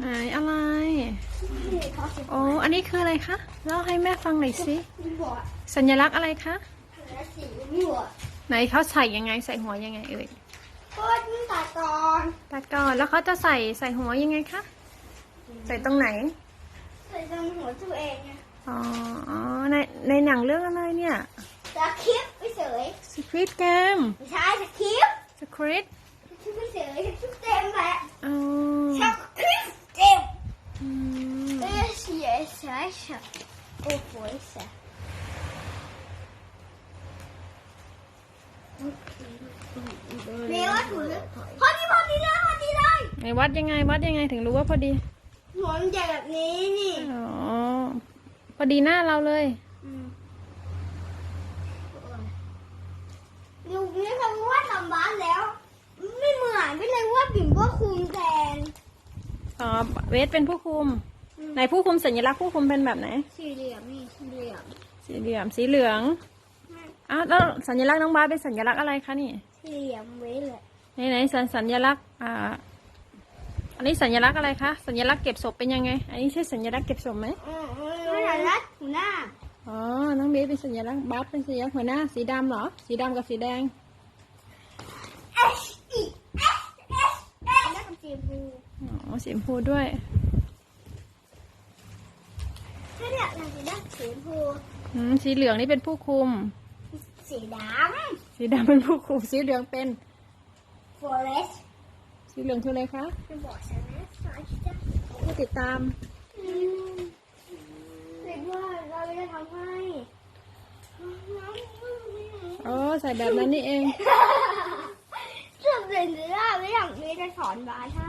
ไหนอะไรนี่เขาสิบโอ้อันนี้คืออะไรคะเล่าให้แม่ฟังหน่อยสิมีบอดสัญลักษณ์อะไรคะและสีมีบอดไหนเขาใส่ยังไงใส่หัวยังไงเอ่ยก็ตั้งแต่ตอนตัดก่อนแล้วเขาจะใส่ใส่หัวยังไงคะ ใส่ตรงไหน ใส่ตรงหัวตัวเองไงอ๋ออ๋อในในหนังเรื่องอะไรเนี่ยจะคลิปไปเฉย Squid Game ไม่ใช่จะคลิป Squid จะคลิปไปเฉยจะคลิปเต็มแหละอ๋อจะคลิปเต็ม อืม เออเสีย เสียเสียโอ้โหเสียเมีว่าถูกพอดีพอดีเลยพอดีเลยไหนวัดยังไงวัดยังไงถึงรู้ว่าพอดีหัวมันใหญ่แบบนี้นี่อ๋อพอดีหน้าเราเลยดูนี่เขาว่าทำบ้านแล้ว ไม่เหมือนไม่เลยว่าบิ่มว่าคุมแทนอ๋อเวทเป็นผู้คุม ไหนผู้คุมสัญลักษณ์ผู้คุมเป็นแบบไหน สี่เหลี่ยมนี่สี่เหลี่ยมสีเหลี่ยมสีเหลืองอ้าวแล้วสัญลักษณ์น้องบาสเป็นสัญลักษณ์อะไรคะนี่สี่เหลี่ยมไว้เลยไหนไหนสัญสัญลักษณ์อ่าอันนี้สัญลักษณ์อะไรคะสัญลักษณ์เก็บศพเป็นยังไง อันนี้ใช่สัญลักษณ์เก็บศพไหมไม่ใช่รัดหัวหน้าอ๋อน้องเบสเป็นสัญลักษณ์บาสเป็นสัญลักษณ์หัวหน้าสีดำเหรอ สีดำกับสีแดง S E S S S แล้วก็สีบูอ๋อสีชมพูด้วย ถ้าเนี่ยเราจะได้สีบูอืมสีเหลืองนี่เป็นผู้คุม สีดสีดำเป็นผู้คุม สีเหลืองเป็นำ forest สีเหลืองคืออะไรคะจะบอกฉันนะสายจ้ะผู้ติดตาม อืมเด็กว่าเราจะทำให้น้องอ๋อ ใส่แบบนั้นนี่เอง เรื่องเรียนหรือว่าไม่อยากมีจะสอนบาสให้